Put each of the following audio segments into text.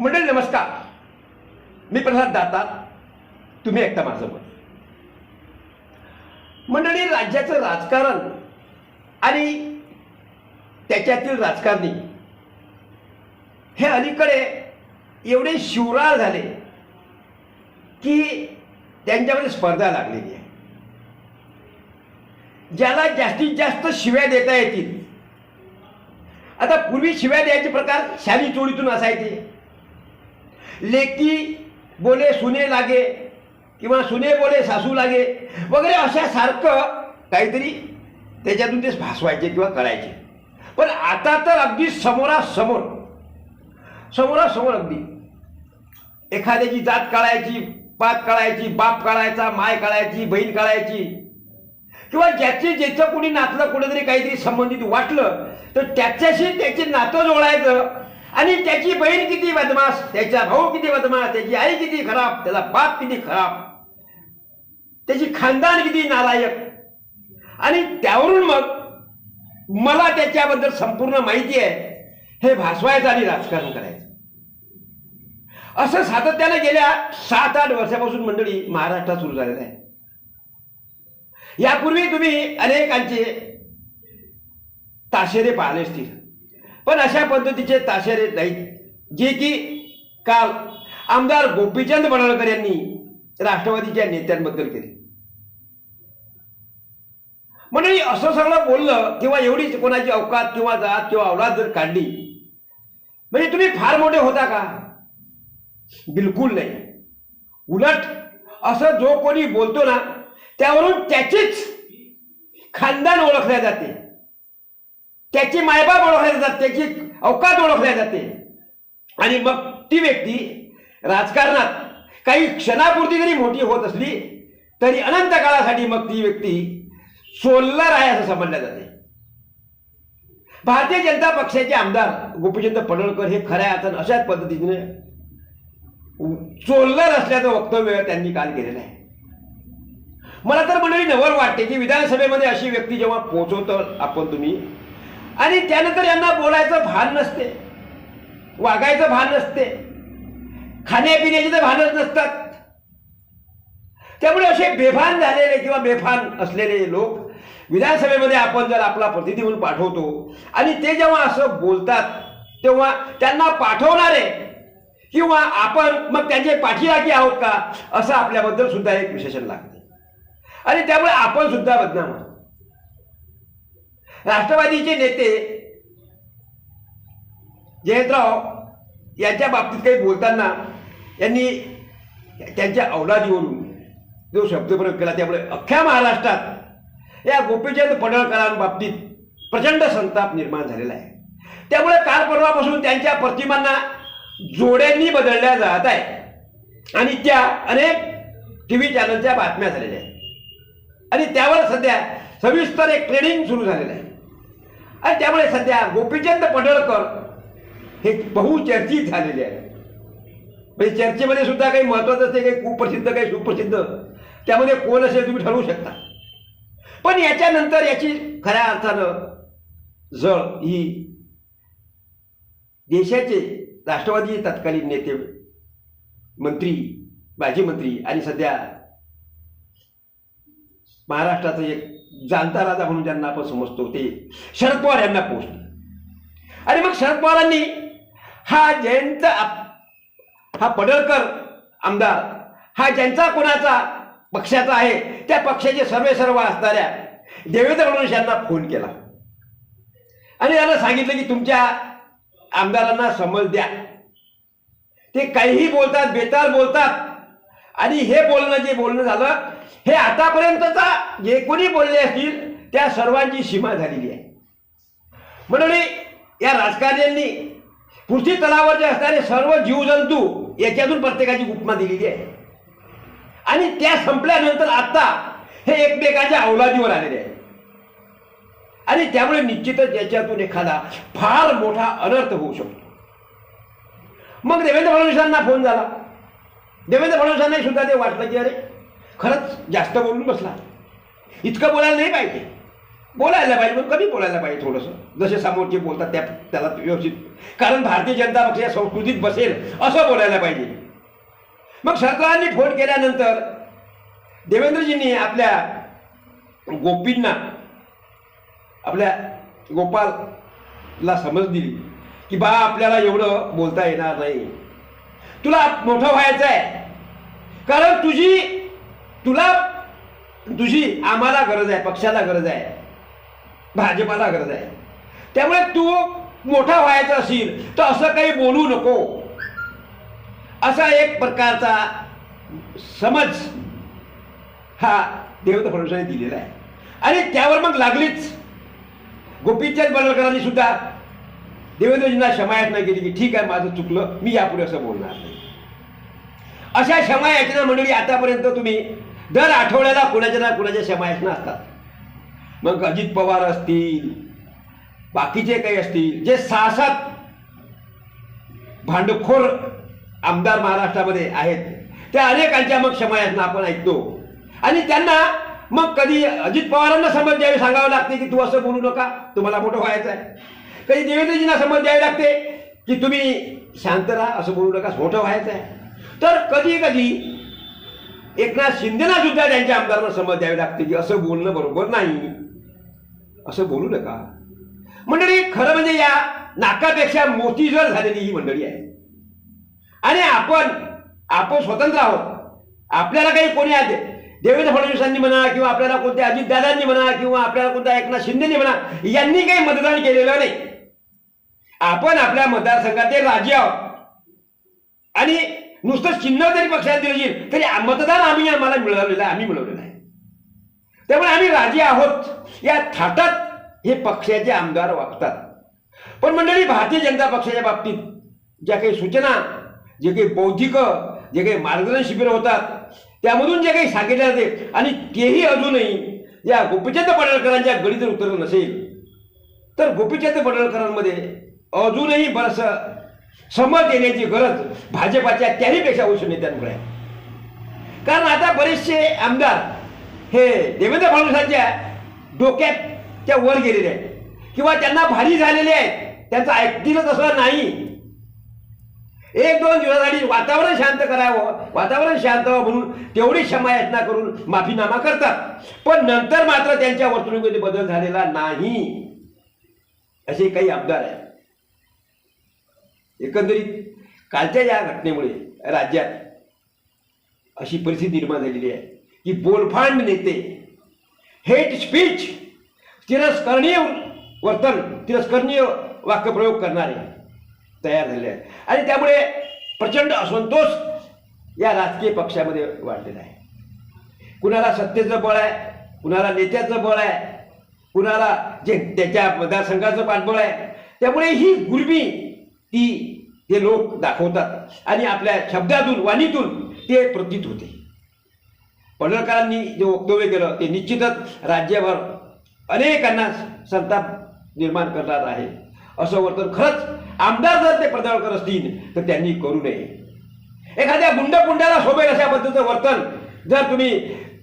मंडळी नमस्कार. मी प्रसाद दाता तुम्ही ऐकता माझं मत मंडळी राज्याचं राजकारण आणि त्याच्यातील राजकारणी हे अलीकडे एवढे शिवराळ झाले की त्यांच्यामध्ये स्पर्धा लागलेली आहे. ज्याला जास्तीत जास्त शिव्या देता येतील. आता पूर्वी शिव्या द्यायचे प्रकार शाली चोळीतून असायचे. लेकी बोले सुने लागे किंवा सुने बोले सासू लागे वगैरे अशा सारखं काहीतरी त्याच्यातून ते भासवायचे किंवा करायचे. पण आता तर अगदी समोरासमोर समोरासमोर अगदी एखाद्याची जात काढायची पात काढायची बाप काढायचा माय काढायची बहीण काढायची किंवा ज्याचे ज्याचं कुणी नातलं कुठेतरी काहीतरी संबंधित वाटलं तर त्याच्याशी त्याचे नातं जोडायचं आणि त्याची बहीण किती बदमाश त्याचा भाऊ किती बदमाश त्याची आई किती खराब त्याचा बाप किती खराब. त्याची खानदान किती नालायक. आणि त्यावरून मग मला त्याच्याबद्दल संपूर्ण माहिती आहे. हे भासवायचं आणि राजकारण करायचं. असं सातत्याने गेल्या सात आठ वर्षापासून मंडळी महाराष्ट्रात सुरू झालेलं आहे. यापूर्वी तुम्ही अनेकांचे ताशेरे पाहिले असतील. पण अशा पद्धतीचे ताशेरे नाहीत. जे की काल आमदार गोपीचंद पडळकर यांनी राष्ट्रवादीच्या नेत्यांबद्दल केले. म्हणजे असं सगळं बोललं किंवा एवढीच कोणाची अवकात किंवा जात किंवा अवलाद जर काढली म्हणजे तुम्ही फार मोठे होता का? बिलकुल नाही. उलट असं जो कोणी बोलतो ना त्यावरून त्याचीच खानदान ओळखल्या जाते. त्याची मायबाप ओळखल्या जातात त्याची अवकात ओळखल्या जाते. आणि मग ती व्यक्ती राजकारणात काही क्षणापुरती जरी मोठी होत असली तरी अनंत काळासाठी मग ती व्यक्ती सोलर आहे असं समजल्या जाते. भारतीय जनता पक्षाचे आमदार गोपीचंद पडळकर हे खऱ्या अर्थानं अशाच पद्धतीने चोल्लर असल्याचं वक्तव्य त्यांनी काल केलेलं आहे. मला तर मंडळी नवल वाटते की विधानसभेमध्ये अशी व्यक्ती जेव्हा पोहोचवतो आपण तुम्ही आणि त्यानंतर यांना बोलायचं भान नसते. वागायचं भान नसते. खाण्यापिण्याचे तर भानच नसतात. त्यामुळे असे बेभान झालेले किंवा बेफान असलेले लोक विधानसभेमध्ये आपण जर आपला प्रतिनिधी म्हणून पाठवतो आणि ते जेव्हा असं बोलतात तेव्हा त्यांना पाठवणारे किंवा आपण मग त्यांचे पाठीराखी आहोत का असं आपल्याबद्दल सुद्धा एक विशेषण लागते. आणि त्यामुळे आपण सुद्धा बदनाम आहोत. राष्ट्रवादीचे नेते जयंतराव यांच्या बाबतीत काही बोलताना यांनी त्यांच्या अवलादीवरून जो शब्दप्रयोग केला त्यामुळे अख्ख्या महाराष्ट्रात या गोपीचंद पडळकरांबाबतीत प्रचंड संताप निर्माण झालेला आहे. त्यामुळे काल परवापासून त्यांच्या प्रतिमांना जोड्यांनी बदलल्या जात आहे आणि त्या अनेक टी व्ही चॅनलच्या बातम्या झालेल्या आहेत. आणि त्यावर सध्या सविस्तर एक ट्रेनिंग सुरू झालेलं आहे. आणि त्यामुळे सध्या गोपीचंद पडळकर हे बहुचर्चित झालेले आहे म्हणजे चर्चेमध्ये सुद्धा काही महत्वाचं असते काही कुप्रसिद्ध काही सुप्रसिद्ध. त्यामध्ये कोण असेल तुम्ही ठरवू शकता. पण याच्यानंतर याची खऱ्या अर्थानं जळ ही देशाचे राष्ट्रवादी तत्कालीन नेते मंत्री माजी मंत्री आणि सध्या महाराष्ट्राचं एक जाणता राजा म्हणून ज्यांना आपण समजतो ते शरद पवार यांना पोहोचले. आणि मग शरद पवारांनी हा जयंत आप- हा पडळकर आमदार हा ज्यांचा कोणाचा पक्षाचा आहे त्या पक्षाचे सर्वे सर्व असणाऱ्या देवेंद्र फडणवीस यांना फोन केला. आणि त्यांना सांगितलं की तुमच्या आमदारांना समज द्या. ते काहीही बोलतात बेताल बोलतात. आणि हे बोलणं जे बोलणं झालं हे आतापर्यंतचा जे कोणी बोलले असतील त्या सर्वांची सीमा झालेली आहे. म्हणून या राजकारण्यांनी पृथ्वी तलावरचे असणारे सर्व जीवजंतू याच्यातून प्रत्येकाची उपमा दिलेली आहे. आणि त्या संपल्यानंतर आत्ता हे एकमेकाच्या अवलादीवर आलेले आहे आणि त्यामुळे निश्चितच याच्यातून एखादा फार मोठा अनर्थ होऊ शकतो. मग देवेंद्र फडणवीसांना फोन झाला. देवेंद्र फडणवीसांनाही सुद्धा ते वाटलं की अरे खरंच जास्त बोलून बसला. इतकं बोलायला नाही पाहिजे. बोलायला पाहिजे पण कमी बोलायला पाहिजे थोडंसं. जसे समोरचे बोलतात त्या त्याला व्यवस्थित कारण भारतीय जनता पक्ष या संस्कृतीत बसेल असं बोलायला पाहिजे. मग सरकारांनी फोन केल्यानंतर देवेंद्रजींनी आपल्या गोपींना आपल्या गोपालला समज दिली की बा आपल्याला एवढं बोलता येणार नाही. तुला मोठं व्हायचं आहे कारण तुझी तुला तुझी आम्हाला गरज आहे पक्षाला गरज आहे भाजपाला गरज आहे. त्यामुळे तू मोठा व्हायचा असेल तर असं काही बोलू नको. असा एक प्रकारचा समज हा देवता फडणवीसांनी दिलेला आहे. आणि त्यावर मग लागलीच. गोपीचंद बडोलकरांनी सुद्धा देवेंद्रजींना क्षमायाचना केली की ठीक आहे माझं चुकलं मी यापुढे असं बोलणार नाही. अशा क्षमायाचना मंडळी आतापर्यंत तुम्ही दर आठवड्याला कुणाच्या ना कुणाच्या क्षमायाचना असतात. मग अजित पवार असतील बाकीचे काही असतील जे सहा सात भांडखोर आमदार महाराष्ट्रामध्ये आहेत त्या अनेकांच्या मग क्षमायाचना आपण ऐकतो. आणि त्यांना मग कधी अजित पवारांना समज द्यावी सांगावं लागते की तू असं बोलू नका तुम्हाला मोठं व्हायचं आहे. कधी देवेंद्रजींना समज द्यावी लागते की तुम्ही शांत राहा असं बोलू नका मोठं व्हायचं आहे. तर कधी कधी एकनाथ शिंदेना सुद्धा त्यांच्या आमदारांना समज द्यावी लागते की असं बोलणं बरोबर नाही. असं बोलू नका. मंडळी खरं म्हणजे या नाकापेक्षा मोठी जर झालेली ही मंडळी आहे. आणि आपण आपण स्वतंत्र आहोत. आपल्याला काही कोणी आहे देवेंद्र फडणवीसांनी म्हणा किंवा आपल्याला कोणत्या अजितदादांनी म्हणा किंवा आपल्याला कोणत्या एकनाथ शिंदेनी म्हणा यांनी काही मतदान केलेलं नाही. आपण आपल्या मतदारसंघात राजे आहोत. आणि नुसतं चिन्ह जरी पक्षाला दिलं जाईल. तरी मतदान आम्ही आम्हाला मिळवलेलं आहे आम्ही मिळवलेलं आहे त्यामुळे आम्ही राजे आहोत. या थाटात हे पक्षाचे आमदार वागतात. पण मंडळी भारतीय जनता पक्षाच्या बाबतीत ज्या काही सूचना जे काही बौद्धिक जे काही मार्गदर्शन शिबिर होतात त्यामधून जे काही सांगितले जाते आणि तेही अजूनही या गोपीचंद पडळकरांच्या गडीत जर उतरलं नसेल तर गोपीचंद पडळकरांमध्ये अजूनही बरंचसं समज देण्याची गरज भाजपाच्या त्याहीपेक्षा वरिष्ठ नेत्यांकडे आहे. कारण आता बरेचसे आमदार हे देवेंद्र फडणवीसांच्या डोक्याच्या वर गेलेले आहेत. किंवा त्यांना भारी झालेले आहेत. त्यांचं ऐकतीलच असं नाही. एक दोन दिवसासाठी वातावरण शांत करावं वातावरण शांत व्हावं म्हणून तेवढी क्षमायाचना करून माफीनामा करतात. पण नंतर मात्र त्यांच्या वर्तणुकीमध्ये बदल झालेला नाही. असे काही आमदार आहेत. एकंदरीत कालच्या या घटनेमुळे राज्यात अशी परिस्थिती निर्माण झालेली आहे. की बोलफांड नेते हेट स्पीच तिरस्करणीय वर्तन तिरस्करणीय वाक्यप्रयोग करणारे तयार झाले आहेत. आणि त्यामुळे प्रचंड असंतोष या राजकीय पक्षामध्ये वाढलेला आहे. कुणाला सत्तेचं बळ आहे कुणाला नेत्याचं बळ आहे कुणाला जे त्याच्या मतदारसंघाचं पाठबळ आहे त्यामुळे ही गुरबी ती ते लोक दाखवतात. आणि आपल्या शब्दातून वाणीतून ते प्रतीत होते. पडळकरांनी जे वक्तव्य केलं ते निश्चितच राज्यभर अनेकांना संताप निर्माण करणार आहे. असं वर्तन खरंच आमदार जर ते पडळकर असतील तर त्यांनी करू नये. एखाद्या गुंड पुंड्याला शोभेल अशा पद्धतीचं वर्तन जर तुम्ही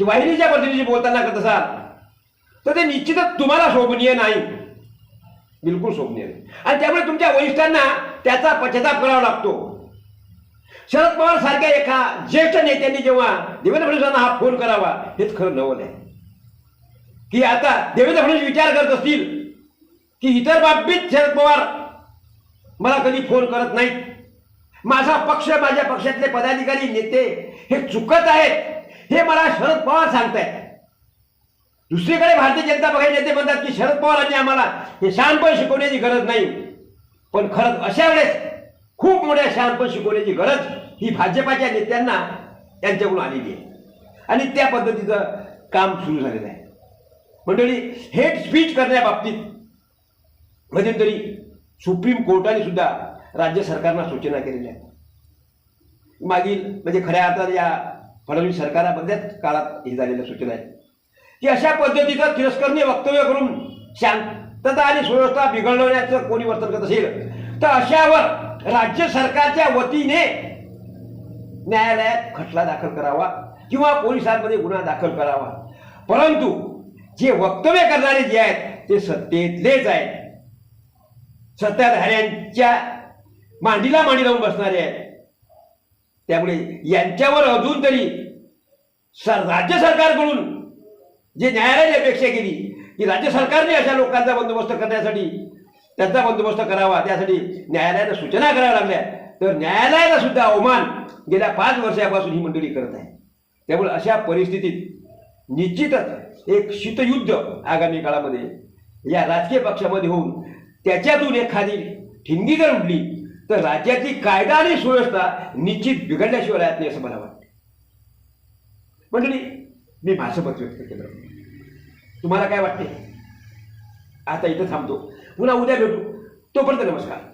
वाहिनीच्या पद्धतीने बोलताना करत असाल तर ते निश्चितच तुम्हाला शोभनीय नाही. बिलकुल शोभनीय नाही. आणि त्यामुळे तुमच्या वरिष्ठांना त्याचा पश्चाताप करावा लागतो. शरद पवार सारख्या एका ज्येष्ठ नेत्यांनी जेव्हा देवेंद्र फडणवीसांना हा फोन करावा हेच खरं नवल आहे. की आता देवेंद्र फडणवीस विचार करत असतील की इतर बाबतीत शरद पवार मला कधी फोन करत नाहीत. माझा पक्ष माझ्या पक्षातले पदाधिकारी नेते हे चुकत आहेत. हे मला शरद पवार सांगतायत. दुसरीकडे भारतीय जनता पक्षाचे नेते म्हणतात की शरद पवारांनी आम्हाला हे शहाणपण शिकवण्याची गरज नाही. पण खरंच अशा वेळेस खूप मोठ्या शहाणपण शिकवण्याची गरज ही भाजपाच्या नेत्यांना त्यांच्याकडून आलेली आहे. आणि त्या पद्धतीचं काम सुरू झालेलं आहे. मंडळी हेट स्पीच करण्याबाबतीत मध्यंतरी सुप्रीम कोर्टाने सुद्धा राज्य सरकारना सूचना केलेल्या आहेत. मागील म्हणजे खऱ्या अर्थात या फडणवीस सरकारामध्येच काळात हे झालेल्या सूचना आहेत. की अशा पद्धतीचं तिरस्करणीय वक्तव्य करून शांतता आणि सुव्यवस्था बिघडवण्याचं कोणी वर्तन करत असेल तर अशावर राज्य सरकारच्या वतीने न्यायालयात खटला दाखल करावा किंवा पोलिसांमध्ये गुन्हा दाखल करावा. परंतु जे वक्तव्य करणारे जे आहेत ते सत्तेतलेच आहेत. सत्ताधाऱ्यांच्या मांडीला मांडी लावून बसणारे आहेत. त्यामुळे यांच्यावर अजून तरी सर राज्य सरकारकडून जे न्यायालयाने अपेक्षा केली की राज्य सरकारने अशा लोकांचा बंदोबस्त करण्यासाठी त्यांचा बंदोबस्त करावा त्यासाठी न्यायालयानं सूचना कराव्या लागल्या. तर न्यायालयाला सुद्धा अवमान गेल्या पाच वर्षापासून ही मंडळी करत आहे. त्यामुळे अशा परिस्थितीत निश्चितच एक शीतयुद्ध आगामी काळामध्ये या राजकीय पक्षामध्ये होऊन त्याच्यातून एखादी ठिणगी जर उठली तर राज्याची कायदा आणि सुव्यवस्था निश्चित बिघडल्याशिवाय राहत नाही असं मला वाटतं. मंडळी मी भाषपत व्यक्त केलं. तुम्हाला काय वाटते? आता इथं थांबतो. पुन्हा उद्या भेटू. तोपर्यंत नमस्कार.